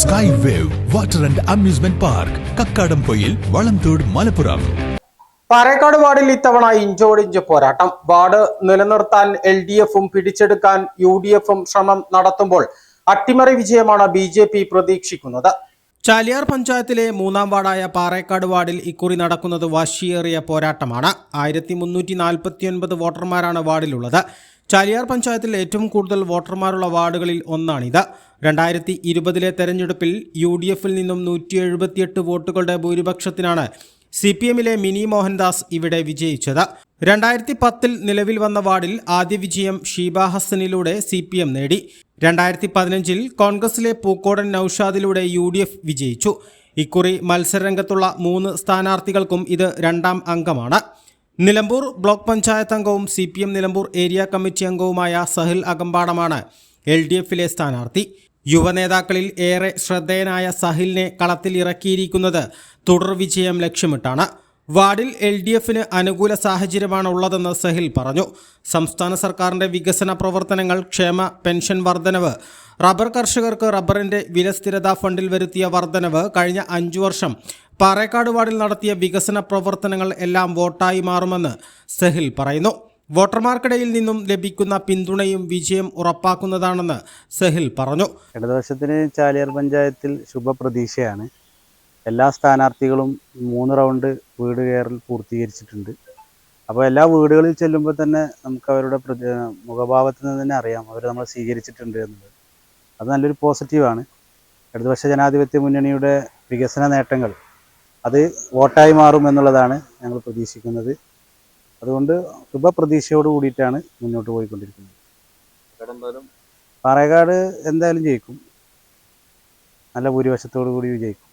Sky wave water and amusement park Kakkadampoyil Valamthode Malappuram Parekkad വാർഡിൽ ഇത്തവണ ഇഞ്ചോടിഞ്ച് പോരാട്ടം. വാർഡ് നിലനിർത്താൻ എൽ ഡി എഫും പിടിച്ചെടുക്കാൻ യു ഡി എഫും ശ്രമം നടത്തുമ്പോൾ അട്ടിമറി വിജയമാണ് ബി ജെ പി പ്രതീക്ഷിക്കുന്നത്. ചാലിയാർ പഞ്ചായത്തിലെ മൂന്നാം വാർഡായ പാറേക്കാട് വാർഡിൽ ഇക്കുറി നടക്കുന്നത് വാശിയേറിയ പോരാട്ടമാണ്. ആയിരത്തി മുന്നൂറ്റി നാൽപ്പത്തിയൊൻപത് വോട്ടർമാരാണ് വാർഡിലുള്ളത്. ചാലിയാർ പഞ്ചായത്തിൽ ഏറ്റവും കൂടുതൽ വോട്ടർമാരുള്ള വാർഡുകളിൽ ഒന്നാണിത്. രണ്ടായിരത്തി ഇരുപതിലെ തെരഞ്ഞെടുപ്പിൽ യു ഡി എഫിൽ നിന്നും നൂറ്റി എഴുപത്തിയെട്ട് വോട്ടുകളുടെ ഭൂരിപക്ഷത്തിനാണ് സി പി എമ്മിലെ മിനി മോഹൻദാസ് ഇവിടെ വിജയിച്ചത്. രണ്ടായിരത്തി പത്തിൽ നിലവിൽ വന്ന വാർഡിൽ ആദ്യ വിജയം ഷീബ ഹസനിലൂടെ സി പി എം നേടി. രണ്ടായിരത്തി പതിനഞ്ചിൽ കോൺഗ്രസിലെ പൂക്കോടൻ നൌഷാദിലൂടെ യു ഡി എഫ് വിജയിച്ചു. ഇക്കുറി മത്സരരംഗത്തുള്ള മൂന്ന് സ്ഥാനാർത്ഥികൾക്കും ഇത് രണ്ടാം അംഗമാണ്. നിലമ്പൂർ ബ്ലോക്ക് പഞ്ചായത്ത് അംഗവും C P M Nilambur area committee അംഗവുമായ സഹിൽ അകമ്പാടമാണ് എൽ ഡി എഫിലെ സ്ഥാനാർത്ഥി. യുവനേതാക്കളിൽ ഏറെ ശ്രദ്ധേയനായ സഹിലിനെ കളത്തിൽ ഇറക്കിയിരിക്കുന്നത് തുടർ വിജയം ലക്ഷ്യമിട്ടാണ്. വാർഡിൽ എൽ ഡി എഫിന് അനുകൂല സാഹചര്യമാണ് ഉള്ളതെന്ന് സഹിൽ പറഞ്ഞു. സംസ്ഥാന സർക്കാരിന്റെ വികസന പ്രവർത്തനങ്ങൾ ക്ഷേമ പെൻഷൻ വർധനവ് റബ്ബർ കർഷകർക്ക് റബ്ബറിന്റെ വിലസ്ഥിരതാ ഫണ്ടിൽ വരുത്തിയ വർധനവ് കഴിഞ്ഞ അഞ്ചു വർഷം പാറേക്കാട് വാർഡിൽ നടത്തിയ വികസന പ്രവർത്തനങ്ങൾ എല്ലാം വോട്ടായി മാറുമെന്ന് സഹിൽ പറയുന്നു. വോട്ടർമാർക്കിടയിൽ നിന്നും ലഭിക്കുന്ന പിന്തുണയും വിജയം ഉറപ്പാക്കുന്നതാണെന്ന് സെഹിൽ പറഞ്ഞു. ഇടതുപക്ഷത്തിന് ചാലിയാർ പഞ്ചായത്തിൽ ശുഭപ്രതീക്ഷയാണ്. എല്ലാ സ്ഥാനാർത്ഥികളും മൂന്ന് റൗണ്ട് വീട് കയറൽ പൂർത്തീകരിച്ചിട്ടുണ്ട്. അപ്പോൾ എല്ലാ വീടുകളിൽ ചെല്ലുമ്പോൾ തന്നെ നമുക്ക് അവരുടെ മുഖഭാവത്തിൽ നിന്ന് തന്നെ അറിയാം അവർ നമ്മളെ സ്വീകരിച്ചിട്ടുണ്ട് എന്നുള്ളത്. അത് നല്ലൊരു പോസിറ്റീവാണ്. ഇടതുപക്ഷ ജനാധിപത്യ മുന്നണിയുടെ വികസന നേട്ടങ്ങൾ അത് വോട്ടായി മാറും എന്നുള്ളതാണ് ഞങ്ങൾ പ്രതീക്ഷിക്കുന്നത്. അതുകൊണ്ട് ശുഭപ്രതീക്ഷയോട് കൂടിയിട്ടാണ് മുന്നോട്ട് പോയിക്കൊണ്ടിരിക്കുന്നത്. പാറേക്കാട് എന്തായാലും ജയിക്കും. നല്ല ഭൂരിപക്ഷത്തോടു കൂടി വിജയിക്കും.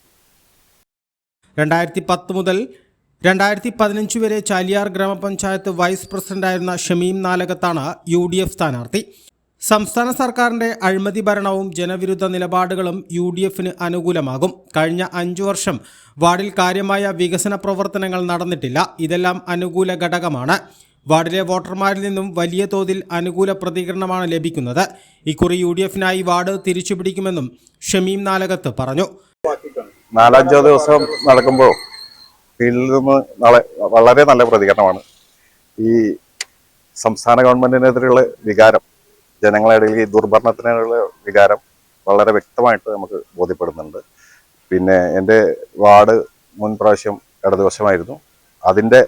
രണ്ടായിരത്തി പത്ത് മുതൽ രണ്ടായിരത്തി പതിനഞ്ച് വരെ ചാലിയാർ ഗ്രാമപഞ്ചായത്ത് വൈസ് പ്രസിഡന്റായിരുന്ന ഷമീം നാലകത്താണ് യു ഡി എഫ് സ്ഥാനാർത്ഥി. സംസ്ഥാന സർക്കാരിന്റെ അഴിമതി ഭരണവും ജനവിരുദ്ധ നിലപാടുകളും യു ഡി എഫിന് അനുകൂലമാകും. കഴിഞ്ഞ അഞ്ചു വർഷം വാർഡിൽ കാര്യമായ വികസന പ്രവർത്തനങ്ങൾ നടന്നിട്ടില്ല. ഇതെല്ലാം അനുകൂല ഘടകമാണ്. വാർഡിലെ വോട്ടർമാരിൽ നിന്നും വലിയ തോതിൽ അനുകൂല പ്രതികരണമാണ് ലഭിക്കുന്നത്. ഇക്കുറി യു ഡി എഫിനായി വാർഡ് തിരിച്ചുപിടിക്കുമെന്നും ഷമീം നാലകത്ത് പറഞ്ഞു. നാലഞ്ചോ ദിവസം നടക്കുമ്പോൾ നിന്ന് വളരെ നല്ല പ്രതികരണമാണ്. ഈ സംസ്ഥാന ഗവൺമെന്റിനെതിരെയുള്ള വികാരം ജനങ്ങളുടെ ഇടയിൽ ഈ ദുർഭരണത്തിനുള്ള വികാരം വളരെ വ്യക്തമായിട്ട് നമുക്ക് ബോധ്യപ്പെടുന്നുണ്ട്. പിന്നെ എന്റെ വാർഡ് മുൻ പ്രാവശ്യം ഇടതുവശമായിരുന്നു. അതിന്റെ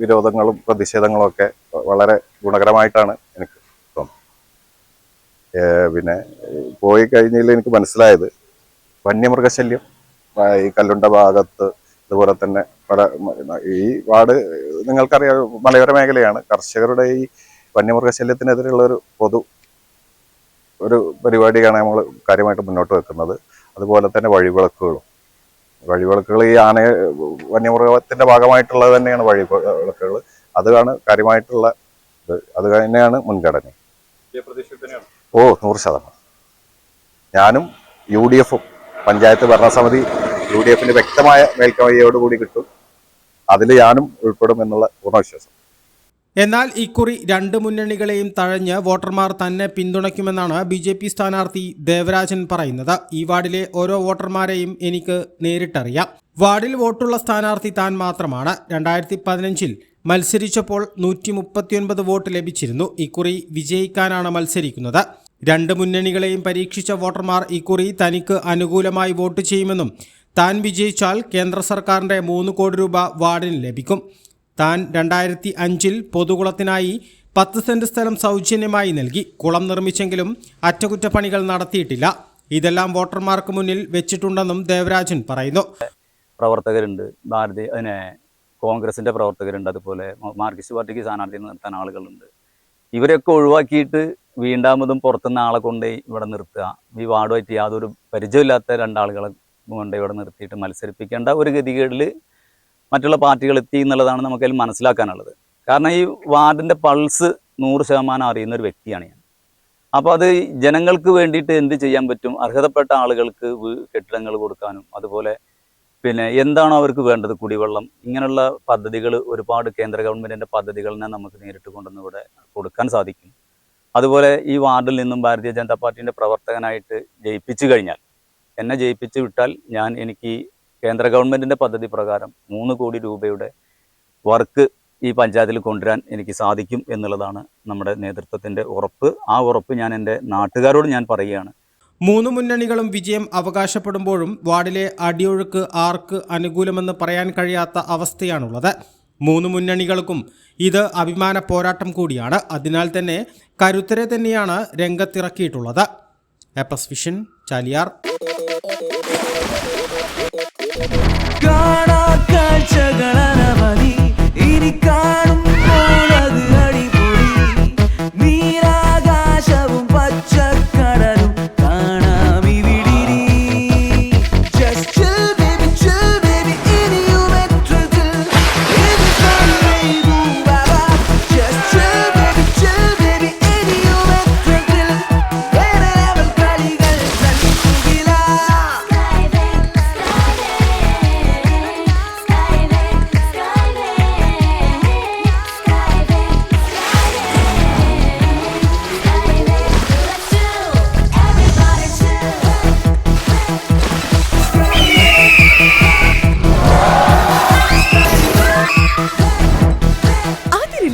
വിരോധങ്ങളും പ്രതിഷേധങ്ങളും ഒക്കെ വളരെ ഗുണകരമായിട്ടാണ് എനിക്ക് തോന്നുന്നത്. പിന്നെ പോയി കഴിഞ്ഞതിൽ എനിക്ക് മനസ്സിലായത് വന്യമൃഗശല്യം ഈ കല്ലുണ്ട ഭാഗത്ത് അതുപോലെ തന്നെ പല ഈ വാർഡ് നിങ്ങൾക്കറിയാം മലയോര മേഖലയാണ്. കർഷകരുടെ ഈ വന്യമൃഗശല്യത്തിനെതിരെയുള്ള ഒരു പൊതു ഒരു പരിപാടിയാണ് നമ്മൾ കാര്യമായിട്ട് മുന്നോട്ട് വെക്കുന്നത്. അതുപോലെ തന്നെ വഴിവിളക്കുകളും. വഴിവിളക്കുകൾ ഈ ആന വന്യമൃഗത്തിന്റെ ഭാഗമായിട്ടുള്ളത് തന്നെയാണ് വഴി വിളക്കുകൾ അതാണ് കാര്യമായിട്ടുള്ള അത് തന്നെയാണ് മുൻഗണന. ഓ നൂറ് ശതമാനം. ഞാനും യു ഡി എഫും പഞ്ചായത്ത് ഭരണസമിതി യു ഡി എഫിന്റെ വ്യക്തമായ മേൽക്കവയോടുകൂടി കിട്ടും. അതിൽ ഞാനും ഉൾപ്പെടും എന്നുള്ള പൂർണ വിശ്വാസം എന്നാൽ ഇക്കുറി രണ്ട് മുന്നണികളെയും തഴഞ്ഞ് വോട്ടർമാർ തന്നെ പിന്തുണയ്ക്കുമെന്നാണ് ബി ജെ പി സ്ഥാനാർത്ഥി ദേവരാജൻ പറയുന്നത്. ഈ വാർഡിലെ ഓരോ വോട്ടർമാരെയും എനിക്ക് നേരിട്ടറിയാം. വാർഡിൽ വോട്ടുള്ള സ്ഥാനാർത്ഥി താൻ മാത്രമാണ്. രണ്ടായിരത്തി പതിനഞ്ചിൽ മത്സരിച്ചപ്പോൾ നൂറ്റി മുപ്പത്തിയൊൻപത് വോട്ട് ലഭിച്ചിരുന്നു. ഇക്കുറി വിജയിക്കാനാണ് മത്സരിക്കുന്നത്. രണ്ട് മുന്നണികളെയും പരീക്ഷിച്ച വോട്ടർമാർ ഇക്കുറി തനിക്ക് അനുകൂലമായി വോട്ട് ചെയ്യുമെന്നും താൻ വിജയിച്ചാൽ കേന്ദ്ര സർക്കാരിന്റെ മൂന്ന് കോടി രൂപ വാർഡിന് ലഭിക്കും. താൻ രണ്ടായിരത്തി അഞ്ചിൽ പൊതുകുളത്തിനായി പത്ത് സെന്റ് സ്ഥലം സൗജന്യമായി നൽകി. കുളം നിർമ്മിച്ചെങ്കിലും അറ്റകുറ്റപ്പണികൾ നടത്തിയിട്ടില്ല. ഇതെല്ലാം വോട്ടർമാർക്ക് മുന്നിൽ വെച്ചിട്ടുണ്ടെന്നും ദേവരാജൻ പറയുന്നു. പ്രവർത്തകരുണ്ട്. ഭാരതീയ അതിനെ കോൺഗ്രസിന്റെ പ്രവർത്തകരുണ്ട്. അതുപോലെ മാർക്സിസ്റ്റ് പാർട്ടിക്ക് സ്ഥാനാർത്ഥി നിർത്താൻ ആളുകളുണ്ട്. ഇവരെയൊക്കെ ഒഴിവാക്കിയിട്ട് വീണ്ടാമതും പുറത്തുനിന്ന് ആളെ കൊണ്ട് ഇവിടെ നിർത്തുക. ഈ വാർഡുമായിട്ട് യാതൊരു പരിചയമില്ലാത്ത രണ്ടാളുകളെ കൊണ്ട് ഇവിടെ നിർത്തിയിട്ട് മത്സരിപ്പിക്കേണ്ട ഒരു ഗതികേടിൽ മറ്റുള്ള പാർട്ടികൾ എത്തി എന്നുള്ളതാണ് നമുക്കതിൽ മനസ്സിലാക്കാനുള്ളത്. കാരണം ഈ വാർഡിന്റെ പൾസ് നൂറ് ശതമാനം അറിയുന്ന ഒരു വ്യക്തിയാണ് ഞാൻ. അപ്പോൾ അത് ജനങ്ങൾക്ക് വേണ്ടിയിട്ട് എന്ത് ചെയ്യാൻ പറ്റും? അർഹതപ്പെട്ട ആളുകൾക്ക് കെട്ടിടങ്ങൾ കൊടുക്കാനും അതുപോലെ പിന്നെ എന്താണോ അവർക്ക് വേണ്ടത്? കുടിവെള്ളം ഇങ്ങനെയുള്ള പദ്ധതികൾ ഒരുപാട് കേന്ദ്ര ഗവൺമെന്റിന്റെ പദ്ധതികളിനെ നമുക്ക് നേരിട്ട് കൊണ്ടുവന്ന് ഇവിടെ കൊടുക്കാൻ സാധിക്കും. അതുപോലെ ഈ വാർഡിൽ നിന്നും ഭാരതീയ ജനതാ പാർട്ടിന്റെ പ്രവർത്തകനായിട്ട് ജയിപ്പിച്ചു കഴിഞ്ഞാൽ എന്നെ ജയിപ്പിച്ചു വിട്ടാൽ ഞാൻ എനിക്ക് കേന്ദ്ര ഗവൺമെന്റിന്റെ പദ്ധതി പ്രകാരം മൂന്ന് കോടി രൂപയുടെ വർക്ക് ഈ പഞ്ചായത്തിൽ കൊണ്ടുവരാൻ എനിക്ക് സാധിക്കും എന്നുള്ളതാണ് നമ്മുടെ നേതൃത്വത്തിന്റെ ഉറപ്പ്. ആ ഉറപ്പ് ഞാൻ എന്റെ നാട്ടുകാരോട് ഞാൻ പറയുകയാണ്. മൂന്ന് മുന്നണികളും വിജയം അവകാശപ്പെടുമ്പോഴും വാർഡിലെ അടിയൊഴുക്ക് ആർക്ക് അനുകൂലമെന്ന് പറയാൻ കഴിയാത്ത അവസ്ഥയാണുള്ളത്. മൂന്ന് മുന്നണികൾക്കും ഇത് അഭിമാന പോരാട്ടം കൂടിയാണ്. അതിനാൽ തന്നെ കരുത്തരെ തന്നെയാണ് രംഗത്തിറക്കിയിട്ടുള്ളത്. എപ്പസ് വിഷൻ ചാലിയാർ. കാണാ കാഴ്ചകളനവധി.